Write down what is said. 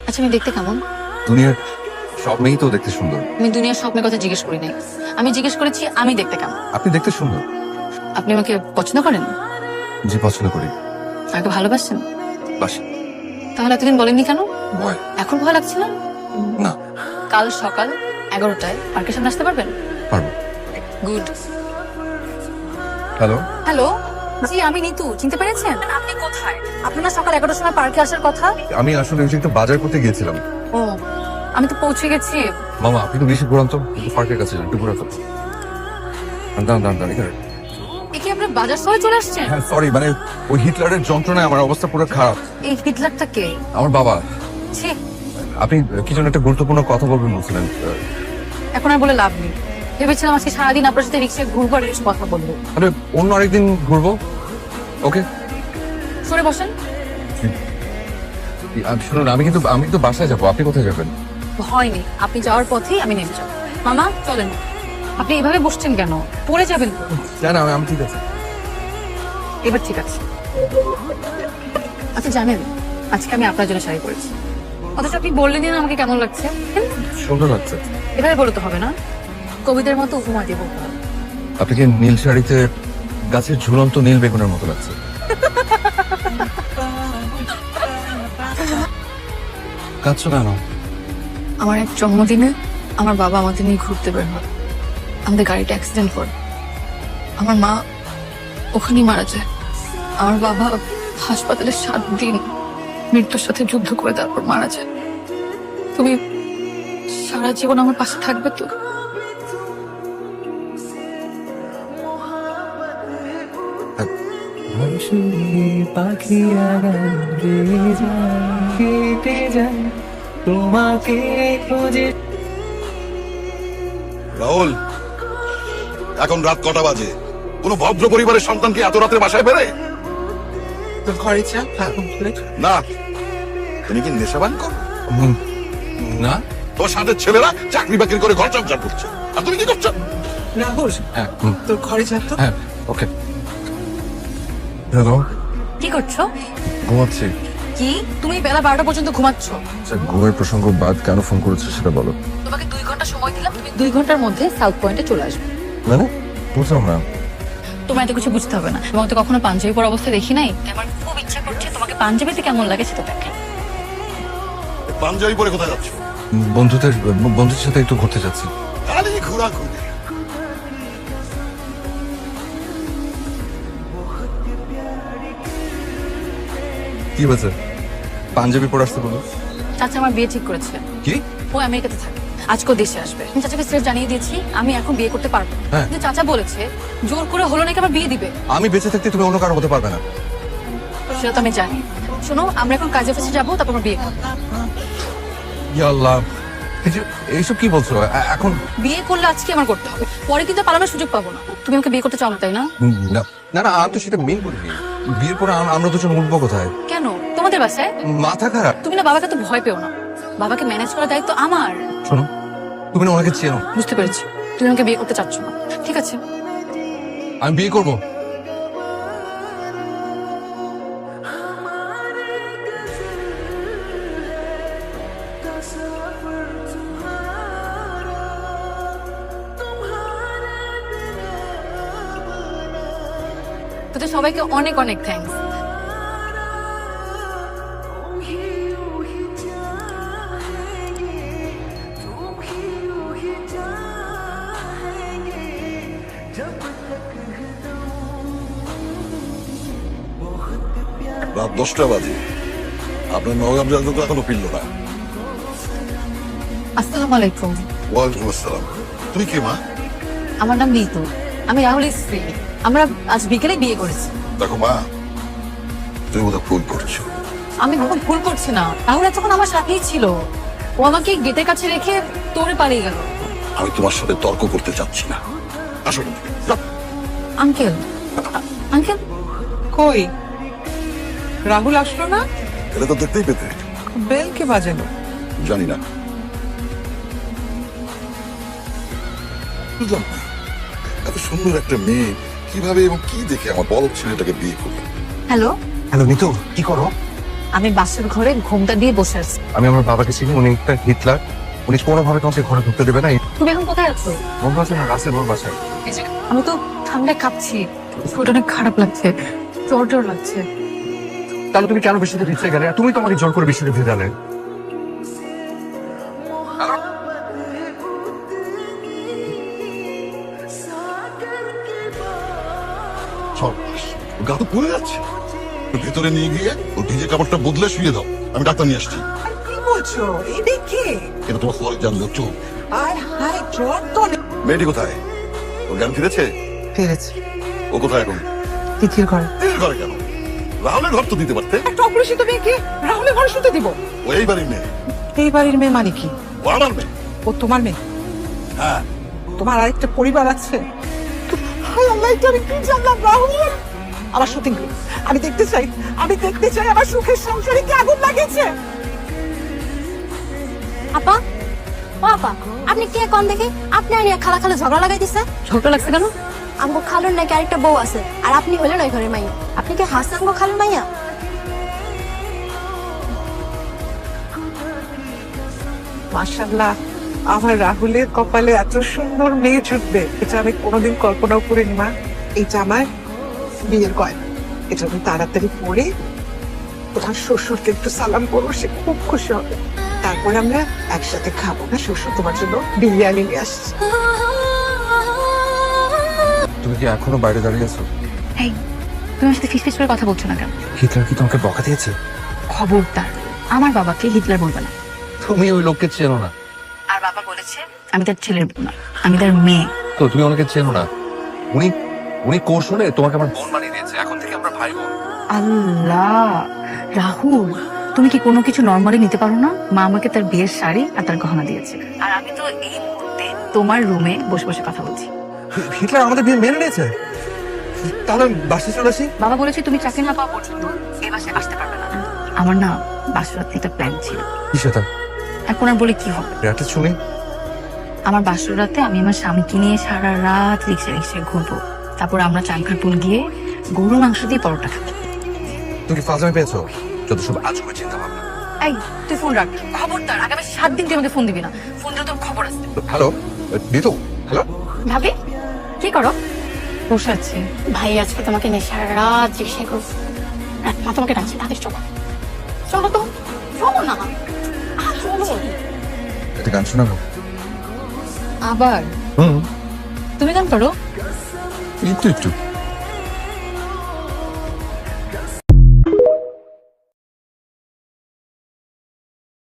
আচ্ছা আমি দেখতে কেমন? দুনিয়ার সব মেয়েই তো দেখতে সুন্দর। আমি দুনিয়ার স্বপ্নের কথা জিজ্ঞেস করি নাই। আমি জিজ্ঞেস করেছি আমি দেখতে কেমন? আপনি দেখতে সুন্দর। আপনি আমাকে পছন্দ করেন? যে পছন্দ করি। আমাকে ভালোবাসেন? বাস। তাহলে এতদিন বলেননি কেন? ভয়। এখন ভয় লাগছে না? না। কাল সকাল এগারোটায় পার্কের সামনে আসতে পারবেন? পারব। গুড। হ্যালো? হ্যালো? জি আমি নিতু। চিনতে পেরেছেন? আপনি কোথায়? আপনার সকাল এগারোটার সময় পার্কে আসার কথা? আমি আসলে ওই যে একটু বাজার করতে গিয়েছিলাম। ও আমি তো পৌঁছে গেছি। মামা আপনি তো বেশি ঘুরান তো একটু পার্কের কাছে যান, একটু ঘুরাতো দাঁড়ান দাঁড়ান দাঁড়ান এখানে এ কি আপনার বাজার সময় চলে আসছেন হ্যাঁ সরি মানে ওই হিটলারের যন্ত্রণায় আমার অবস্থা পুরো খারাপ। এই হিটলারটা কে? আমার বাবা। ছি। আপনি কি যেন একটা গুরুত্বপূর্ণ কথা বলবেন বলছিলেন এখন আর বলে লাভ নেই। ভেবেছিলাম আজকে সারাদিন আপনার সাথে রিক্সায় ঘুরবো আর একটু কথা বলব। মানে অন্য আরেকদিন ঘুরবো? ওকে সরে বসেন। শুনুন আমি কিন্তু আমি তো বাসায় যাব। আপনি কোথায় যাবেন? ভয় নেই আপনি যাওয়ার পথেই আমি নেমে যাব। মামা চলেন। আপনি এভাবে বসছেন কেন? পড়ে যাবেন তো। জানা আমি ঠিক আছে। এবার ঠিক আছে। আচ্ছা জানেন আজকে আমি আপনার জন্য শাড়ি পরেছি। অথচ আপনি বললেন না আমাকে কেমন লাগছে। সুন্দর লাগছে। এভাবে বলে তো হবে না। কবিদের মতো উপমা দেবো। আপনাকে নীল শাড়িতে গাছের ঝুলন্ত নীল বেগুনের মতো লাগছে। কাঁদছো কেন? আমার এক জন্মদিনে আমার বাবা আমাকে নিয়ে ঘুরতে বের হয়। আমাদের গাড়িটা অ্যাক্সিডেন্ট করে আমার মা ওখানেই মারা যায়। আমার বাবা হাসপাতালে সাত দিন মৃত্যুর সাথে যুদ্ধ করে তারপর মারা যায়। তুমি সারা জীবন আমার পাশে থাকবে তো? পাখিরা গান গেয়ে যায় কেটে যায়। তোমাকে খুঁজে রাহুল এখন রাত কটা বাজে? কোন ভদ্র পরিবারের সন্তানকে এত রাতে বাসায় ঘরে চা না তুমি কি নেশাবান করো? না। তোর সাথে ছেলেরা চাকরি বাকরি করে ঘর সংসার করছে। আর তুমি কি করছ? রাহুল হ্যাঁ তোর ঘরে যা তো। হ্যাঁ ওকে। হ্যালো কি করছ? ঘুমাচ্ছি। কি? তুমি বেলা বারোটা পর্যন্ত ঘুমাচ্ছ? আচ্ছা ঘুমের প্রসঙ্গ বাদ কেন ফোন করেছ সেটা বলো। তোমাকে দুই ঘণ্টা সময় দিলাম তুমি দুই ঘণ্টার মধ্যে সাউথ পয়েন্টে চলে আসবে। মানে? বুঝলাম না। তোমার এত কিছু বুঝতে হবে না। তোমাকে তো কখনো পাঞ্জাবি পর অবস্থা দেখি নাই। আমার খুব ইচ্ছা করছে তোমাকে পাঞ্জাবিতে কেমন লাগে সেটা দেখে। পাঞ্জাবি পরে কোথায় যাচ্ছ? বন্ধুদের বন্ধুদের সাথে একটু ঘুরতে যাচ্ছি। খালি ঘোরা কি হয়েছে? পাঞ্জাবি পরে আসতে বলো। চাচা আমার বিয়ে ঠিক করেছে। কি? ও আমেরিকাতে থাকে। আজকেও দেশে আসবে। আমি চাচাকে স্রেফ জানিয়ে দিয়েছি আমি এখন বিয়ে করতে পারব। হ্যাঁ। কিন্তু চাচা বলেছে জোর করে হলো নাকি আমার বিয়ে দিবে? আমি বেঁচে থাকতে তুমি অন্য কারও হতে পারবে না। সেটা তো আমি জানি। শোনো আমরা এখন কাজে অফিসে যাব তারপর আমার বিয়ে করব। ইয়া আল্লাহ এই যে- এইসব কি বলছো? এ- এখন বিয়ে করলে আজকে আমার করতে হবে। পরে কিন্তু পালানোর সুযোগ পাবো না। তুমি আমাকে বিয়ে করতে চাও না তাই না? উম, না। না না আমি তো সেটা মেন করিনি বিয়ের পরে আমরা দুজন উঠবো কোথায়? কেন? তোমাদের বাসায়? মাথা খারাপ। তুমি না বাবাকে তো ভয় পেও না। বাবাকে ম্যানেজ করার দায়িত্ব আমার। শোনো তুমি না ওনাকে চেনো। বুঝতে পেরেছি। তুমি আমাকে বিয়ে করতে চাচ্ছ না। ঠিক আছে। আমি বিয়ে করব। তোদের সবাইকে অনেক অনেক থ্যাঙ্কস রাত দশটা বাজে। আপনার নগাম জানতে তো এখনও ফিরল না। আসসালামু আলাইকুম। ওয়ালাইকুম আসসালাম। তুমি কে মা? আমার নাম নীতু। আমি রাহুলের স্ত্রী। আমরা আজ বিকেলে বিয়ে করেছি। দেখো মা তুমি বোধহয় ভুল করছ। আমি কোনো ভুল করছি না। রাহুল তখন আমার সাথেই ছিল। ও আমাকে গেটের কাছে রেখে তোরে পালিয়ে গেল। আমি তোমার সাথে তর্ক করতে চাচ্ছি না। আসলে আঙ্কেল আঙ্কেল। কই? রাহুল আসলো না? এটা তো দেখতেই পেতে। বেল কে বাজালো? জানি না। এত সুন্দর একটা মেয়ে। কীভাবে এবং কি দেখে আমার বড় ছেলেটাকে বিয়ে করল হ্যালো? হ্যালো নিতু কি করো? আমি বাসের ঘরে ঘুমটা দিয়ে বসে আছি। আমি আমার বাবাকে চিনি উনি একটা হিটলার। উনি কোনোভাবে তোমাকে ঘরে ঢুকতে দেবে না তুমি এখন কোথায় আছো? বন্ধু আছে না রাসেল ওর বাসায়। আমি তো ঠান্ডায় কাঁপছি। শরীরটা অনেক খারাপ লাগছে জ্বর জ্বর লাগছে। তাহলে তুমি কেন বৃষ্টিতে ভিজতে গেলে? তুমি তো আমাকে জোর করে বৃষ্টিতে ভেজালে। গা তো পুড়ে যাচ্ছে। ভেতরে নিয়ে গিয়ে ওর ভিজে কাপড়টা বদলে শুয়ে দাও। আমি ডাক্তার নিয়ে আসছি। কি বলছো? এনে কে এটা তোমার ফল জানলো চোখ। আয় হায় জ্বর তো। মেয়েটি কোথায়? ওর জ্ঞান ফিরেছে? ফিরেছে। ও কোথায় এখন? তিথির ঘরে। এর ঘরে কেন? রাহুলের ঘর তো দিতে পারতে। একটা অপরিচিত মেয়েকে রাহুলের ঘরে শুতে দিব। ও এই বাড়ির মেয়ে। এই বাড়ির মেয়ে মানে কি? ও আমার মেয়ে। ও তোমার মেয়ে? হ্যাঁ। তোমার আরেকটা পরিবার আছে? হায় আল্লাহ, এটা আমি কি জানলাম, রাহুল? আমার শুটিং আমি দেখতে চাই আমি দেখতে চাই আমার সুখের সংসারে কি আগুন লাগিয়েছে। আপা ও আপা আপনি কে কম দেখে? আপনি আর ইয়া খালা খালা ঝগড়া লাগাই দিছে ঝগড়া লাগছে কেন? আমগো খালুর নাকি আরেকটা বউ আছে আর আপনি হলেন ওই ঘরের মাইয়া। আপনি কি হাসান গো খালুর মাইয়া? মাশাল্লাহ আমার রাহুলের কপালে এত সুন্দর মেয়ে জুটবে এটা আমি কোনোদিন কল্পনাও করিনি মা। এই আমার বিয়ের গয়না। এটা আমি তাড়াতাড়ি পরে তোমার শ্বশুরকে একটু সালাম করব সে খুব খুশি হবে। তারপরে আমরা একসাথে খাব না শ্বশুর তোমার জন্য বিরিয়ানি নিয়ে আসছে। তুমি কি এখনও বাইরে দাঁড়িয়ে আছো? এই তুমি সাথে ফিস ফিস করে কথা বলছো না কেন? হিটলার কি তোমাকে বকা দিয়েছে? খবরদার। আমার বাবাকে হিটলার বলবে না। তুমি ওই লোককে চেনো না। আর বাবা বলেছে আমি তার ছেলের বোন না আমি তার মেয়ে। তো তুমি ওনাকে চেনো না। উনি উনি কৌশলে তোমাকে আমার বোন বানিয়ে দিয়েছে। এখন থেকে আমরা ভাই বোন। আল্লাহ রাহুল তুমি কি কোনো কিছু নর্মালি নিতে পারো না? মা আমাকে তার বিয়ের শাড়ি আর তার গহনা দিয়েছে। আর আমি তো এই মুহূর্তে তোমার রুমে বসে বসে কথা বলছি। হিটলার আমাদের বিয়ে মেনে নিয়েছে? তাহলে বাসে চলে আসি। বাবা বলেছে তুমি চাকরি না পাওয়া পর্যন্ত এই বাসায় আসতে পারবে না। আমার না বাসরাতে একটা প্ল্যান ছিল। কি সেটা? এখন আর বলে কি হবে? একটা শুনি। আমার বাসর রাতে আমি আমার স্বামীকে নিয়ে সারা রাত রিক্সা রিক্সায় ঘুরবো। তারপর আমরা চাঙ্কারপুল গিয়ে গরু মাংস দিয়ে পরোটা খাব। তুমি ফাজলামি পেয়েছ? যত সব আজকে চিন্তা ভাবনা এই তুই ফোন রাখ। খবর খবরদার আগামী সাত দিন তুই আমাকে ফোন দিবি না। ফোন দিলে তোর খবর আছে হ্যালো দিতু হ্যালো? ভাবি কি করো? বসে আছি। ভাই আজকে তোমাকে সারা রাত জিজ্ঞাসা করব মা তোমাকে ডাকছে তাদের চলো চলো তো চলো না। এটা গান শোনাবো? আবার? হুম। তুমি গান করো? একটু একটু